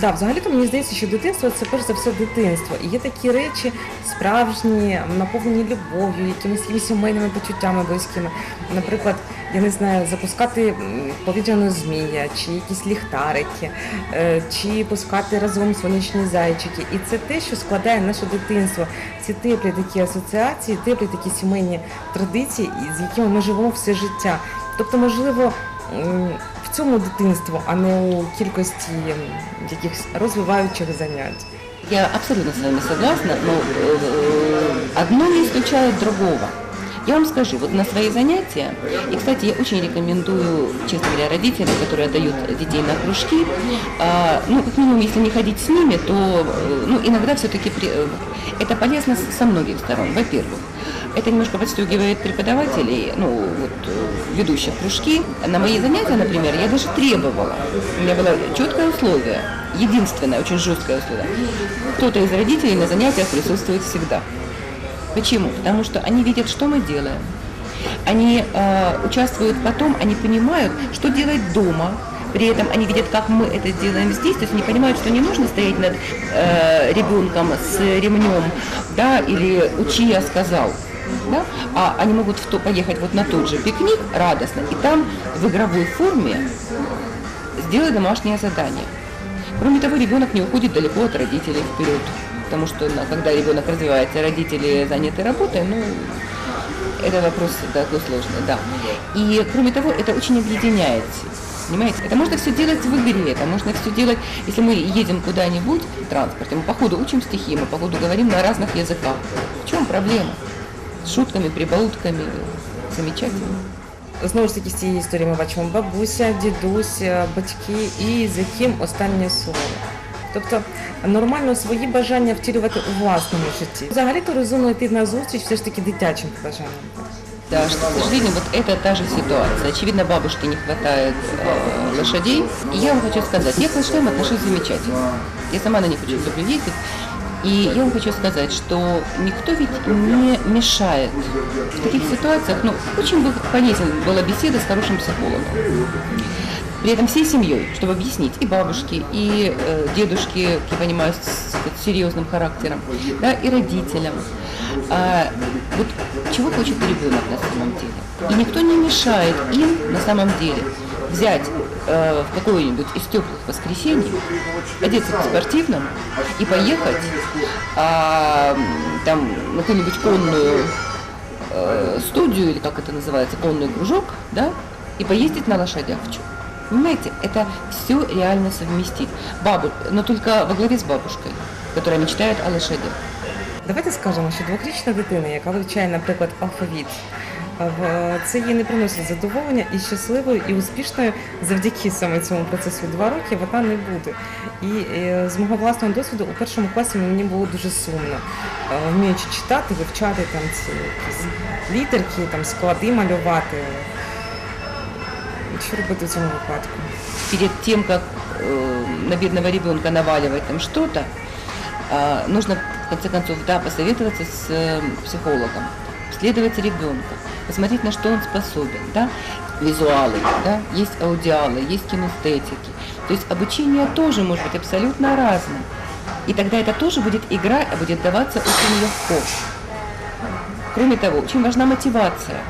Да, взагалі-то мені здається, що дитинство це перш за все дитинство. І є такі речі справжні, наповнені любов'ю, якимись сімейними почуттями близькими. Наприклад, я не знаю, запускати повітряну змія, чи якісь ліхтарики, е, чи пускати разом сонячні зайчики. І це те, що складає наше дитинство. Ці теплі такі асоціації, теплі такі сімейні традиції, з якими ми живемо все життя. Тобто, можливо, в цьому дитинство, а не у кількості якихось розвиваючих занять. Я абсолютно с вами согласна, но э, одно не исключает другого. Я вам скажу, вот на свои занятия, и, кстати, я очень рекомендую, честно говоря, родителям, которые отдают детей на кружки, а, ну, как минимум, если не ходить с ними, то, э, ну, иногда все-таки это полезно со многих сторон. Во-первых, это немножко подстегивает преподавателей, ну, вот, э, ведущих кружки. На мои занятия, например, я даже требовала, у меня было четкое условие, единственное, очень жесткое условие. Кто-то из родителей на занятиях присутствует всегда. Почему? Потому что они видят, что мы делаем. Они э, участвуют потом, они понимают, что делать дома. При этом они видят, как мы это делаем здесь. То есть они понимают, что не нужно стоять над э, ребенком с ремнем, да, или учи, я сказал. Да? А они могут в то, поехать вот на тот же пикник радостно, и там в игровой форме сделать домашнее задание. Кроме того, ребенок не уходит далеко от родителей вперед. Потому что ну, когда ребенок развивается, родители заняты работой, ну, это вопрос такой сложный, да. И кроме того, это очень объединяет. Понимаете? Это можно все делать в игре, это можно все делать, если мы едем куда-нибудь в транспорте, мы по ходу учим стихи, мы по ходу говорим на разных языках. В чем проблема? С шутками, прибаутками. Замечательно. Знову ж таки, з цієї історії ми бачимо бабуся, дідусь, е, батьки і за ким останнє слово. Тобто нормально свої бажання втілювати у власному житті. Взагалі-то розумно йти на зустріч все ж таки дитячим бажанням. Да, что, к сожалению, вот это та же ситуация. Очевидно, бабушке не хватает э, лошадей. И я вам хочу сказать, я к лошадям отношусь замечательно. Я сама на них очень люблю ездить. И я вам хочу сказать, что никто ведь не мешает. В таких ситуациях, ну, очень бы полезен была беседа с хорошим психологом. При этом всей семьей, чтобы объяснить и бабушке, и э, дедушке, я понимаю, с, с серьезным характером, да, и родителям. А, вот чего хочет ребенок на самом деле. И никто не мешает им на самом деле взять э, в какое-нибудь из теплых воскресений, одеться по-спортивному и поехать а, м, там на какую-нибудь конную э, студию, или как это называется, конный кружок, да, и поездить на лошадях. В чём? Понимаете, это все реально совместить. Бабу, но только во главе с бабушкой, которая мечтает о лошадях. Давайте скажемо, що двохрічна дитина, яка вивчає, наприклад, алфавіт, в- це їй не приносить задоволення і щасливою, і успішною завдяки саме цьому процесу два роки вона не буде. І е, з мого власного досвіду у першому класі мені було дуже сумно, Е, вміючи читати, вивчати там ці якісь літерки, там склади малювати. Що робити в цьому випадку? Перед тем, как э, на бедного ребенка наваливать там что-то, а, нужно в конце концов, да, посоветоваться с э, психологом, следовать ребенка, посмотреть, на что он способен, да, визуалы, да, есть аудиалы, есть кинестетики. То есть обучение тоже может быть абсолютно разным. И тогда это тоже будет игра, будет даваться очень легко. Кроме того, очень важна мотивация.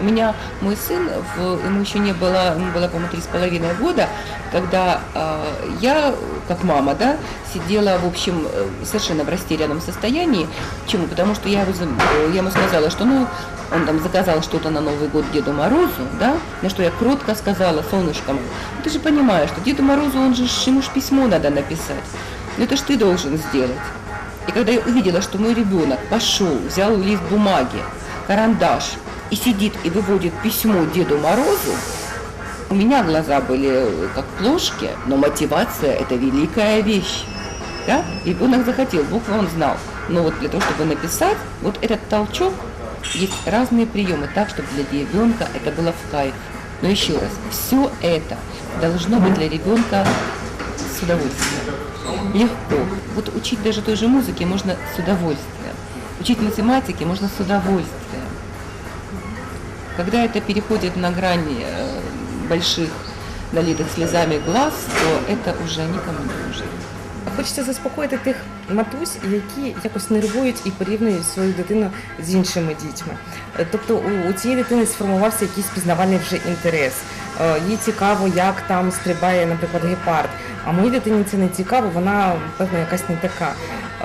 У меня мой сын, в- ему еще не было, ему было, по-моему, три с половиной года, когда э, я, как мама, да, сидела, в общем, э, совершенно в растерянном состоянии. Почему? Потому что я, э, я ему сказала, что, ну, он там заказал что-то на Новый год Деду Морозу, да, на что я кротко сказала, солнышко, мое, «Ну, ты же понимаешь, что Деду Морозу, он же, ему ж письмо надо написать. Ну, это ж ты должен сделать. И когда я увидела, что мой ребенок пошел, взял лист бумаги, карандаш и сидит и выводит письмо Деду Морозу, у меня глаза были э, как плошки, но мотивация – это великая вещь. Да? Ребенок захотел, буквы он знал. Но вот для того, чтобы написать, вот этот толчок, есть разные приемы, так, чтобы для ребенка это было в кайф. Но еще раз, все это должно быть для ребенка с удовольствием. Легко. Вот учить даже той же музыке можно с удовольствием. Учить математике можно с удовольствием. Когда это переходит на грани э, больших налитых слезами глаз, то это уже никому не нужно. Хочеться заспокоїти тих матусь, які якось нервують і порівнюють свою дитину з іншими дітьми. Е, Тобто у, у цієї дитини сформувався якийсь пізнавальний вже інтерес. Е, Їй цікаво, як там стрибає, наприклад, гепард. А моїй дитині це не цікаво, вона певно якась не така.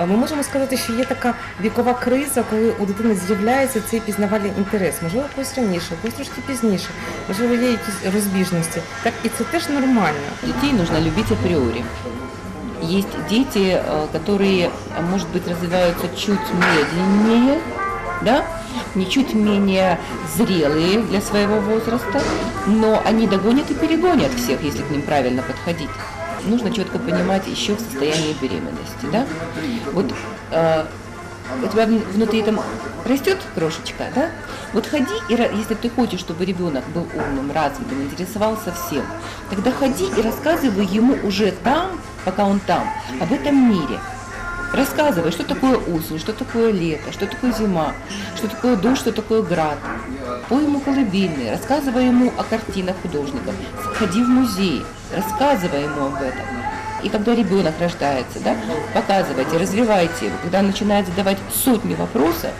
Е, Ми можемо сказати, що є така вікова криза, коли у дитини з'являється цей пізнавальний інтерес. Можливо, когось раніше, когось трошки пізніше, можливо, є якісь розбіжності. Так і це теж нормально. Детей нужно любить априори. Есть дети, э, которые, а, может быть, развиваются чуть медленнее, да, не чуть менее зрелые для своего возраста, но они догонят и перегонят всех, если к ним правильно подходить. Нужно четко понимать еще в состоянии беременности, да. Вот э, у тебя вн- внутри там растет крошечка, да? Вот ходи, и если ты хочешь, чтобы ребенок был умным, развитым, интересовался всем, тогда ходи и рассказывай ему уже там, пока он там, об этом мире. Рассказывай, что такое осень, что такое лето, что такое зима, что такое дождь, что такое град. Пой ему колыбельные, рассказывай ему о картинах художников, ходи в музей, рассказывай ему об этом. И когда ребенок рождается, да, показывайте, развивайте его. Когда он начинает задавать сотни вопросов,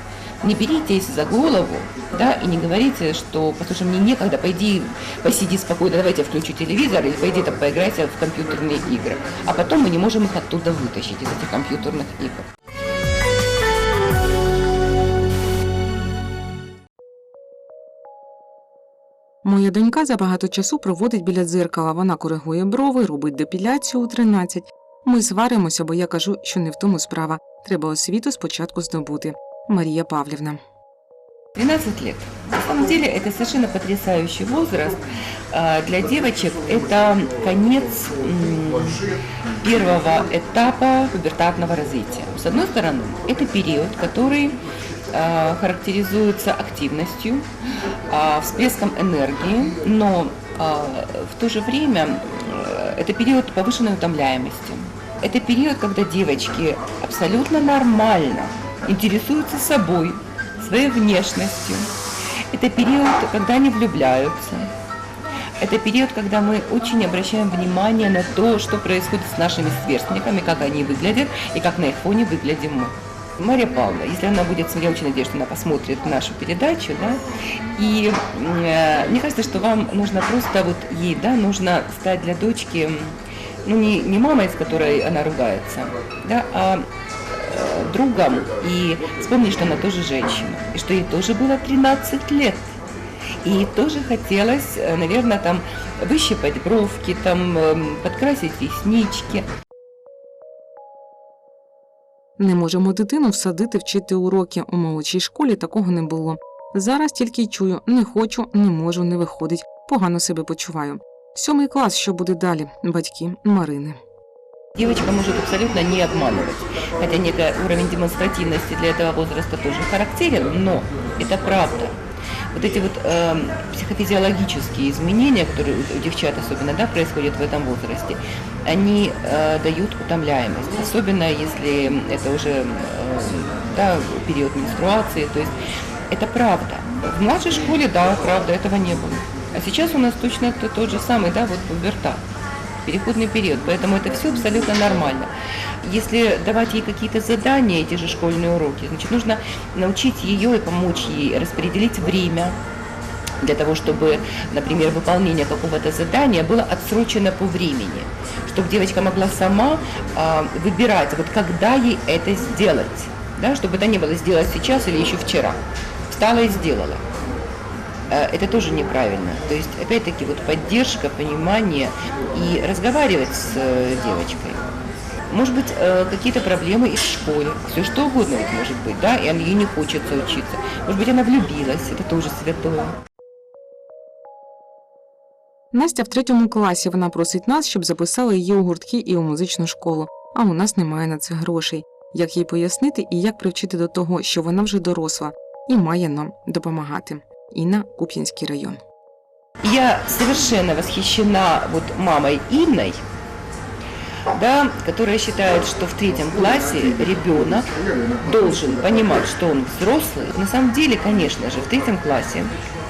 не беритесь за голову, да, и не говорите, что, послушай, мне некогда, пойди посиди спокойно, давайте я включу телевизор или пойди там поиграйся в компьютерные игры. А потом мы не можем их оттуда вытащить, из этих компьютерных игр. Моя донька забагато часу проводить біля дзеркала. Вона коригує брови, робить депіляцію у 13. Ми сваримося, бо я кажу, що не в тому справа. Треба освіту спочатку здобути. Марія Павлівна. 12 лет. На самом деле это совершенно потрясающий возраст. А, Для девочек это конец первого этапа пубертатного развития. С одной стороны, это период, который а, характеризуется активностью, а, всплеском энергии, но в то же время это период повышенной утомляемости. Это период, когда девочки абсолютно нормально интересуются собой, своей внешностью. Это период, когда они влюбляются. Это период, когда мы очень обращаем внимание на то, что происходит с нашими сверстниками, как они выглядят и как на их фоне выглядим мы. Мария Павловна, если она будет, я очень надеюсь, что она посмотрит нашу передачу, да, и э, мне кажется, что вам нужно просто вот ей, да, нужно стать для дочки, ну не, не мамой, с которой она ругается, да, а другом и вспомнить, что она тоже женщина, и что ей тоже было 13 лет. И ей тоже хотелось, э, наверное, там выщипать бровки, там эм, подкрасить реснички. Не можемо дитину всадити вчити уроки. У молодшій школі такого не було. Зараз тільки й чую не хочу, не можу, не виходить. Погано себе почуваю. Сьомий клас, що буде далі? Батьки Марини. Девочка может абсолютно не обманывать, хотя некий уровень демонстративности для этого возраста тоже характерен, но это правда. Вот эти вот э, психофизиологические изменения, которые у девчат особенно да, происходят в этом возрасте, они э, дают утомляемость, особенно если это уже э, да, период менструации, то есть это правда. В младшей школе, да, правда, этого не было. А сейчас у нас точно тот же самый, да, вот пубертат переходный период, поэтому это все абсолютно нормально. Если давать ей какие-то задания, эти же школьные уроки, значит, нужно научить ее и помочь ей распределить время для того, чтобы, например, выполнение какого-то задания было отсрочено по времени, чтобы девочка могла сама а, выбирать, вот когда ей это сделать, да, чтобы это не было сделать сейчас или еще вчера. Встала и сделала. Э, это тоже неправильно. То есть, опять-таки, вот поддержка, понимание и разговаривать с э, девочкой. Может быть, э, какие-то проблемы и в школе, все что угодно ведь может быть, да, и ей не хочется учиться. Может быть, она влюбилась, это тоже святое. Настя в третьому класі. Вона просить нас, щоб записали її у гуртки і у музичну школу. А у нас немає на це грошей. Як їй пояснити і як привчити до того, що вона вже доросла і має нам допомагати. Інна Куп'янський район. Я совершенно восхищена вот мамой Инной, да, которая считает, что в третьем классе ребенок должен понимать, что он взрослый. На самом деле, конечно же, в третьем классе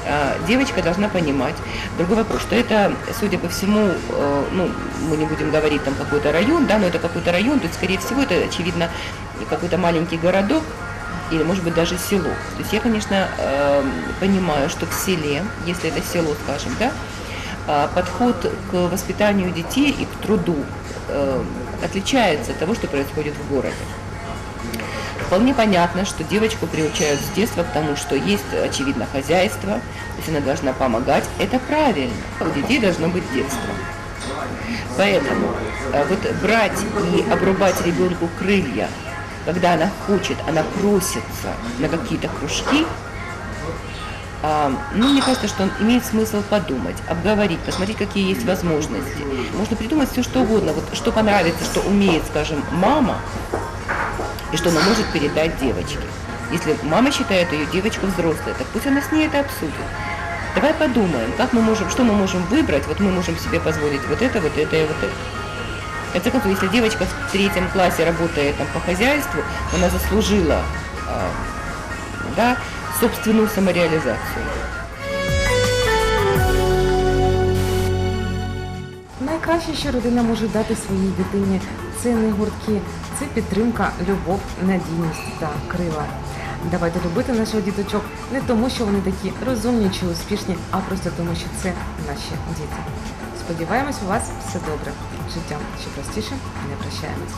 а, девочка должна понимать. Другой вопрос, что это, судя по всему, э, ну, мы не будем говорить там какой-то район, да, но это какой-то район, то есть, скорее всего, это, очевидно, какой-то маленький городок, или, может быть, даже село. То есть я, конечно, э, понимаю, что в селе, если это село, скажем, да, а, подход к воспитанию детей и к труду э, отличается от того, что происходит в городе. Вполне понятно, что девочку приучают с детства к тому, что есть, очевидно, хозяйство, то есть она должна помогать. Это правильно. У детей должно быть детство. Поэтому э, вот брать и обрубать ребенку крылья, когда она хочет, она просится на какие-то кружки, а, ну, мне кажется, что он имеет смысл подумать, обговорить, посмотреть, какие есть возможности. Можно придумать все, что угодно. Вот что понравится, что умеет, скажем, мама, и что она может передать девочке. Если мама считает ее девочку взрослой, так пусть она с ней это обсудит. Давай подумаем, как мы можем, что мы можем выбрать, вот мы можем себе позволить вот это, вот это и вот это. Конце концов, если девочка в третьем классе работает там, по хозяйству, она заслужила да, собственную самореализацию. Найкраще, що родина може дати своїй дитині, це не гуртки, це підтримка, любов, надійність та крила. Давайте любити наших діточок не тому, що вони такі розумні чи успішні, а просто тому, що це наші діти. Сподіваємось, у вас все добре. Життя ще простіше, не прощаємось.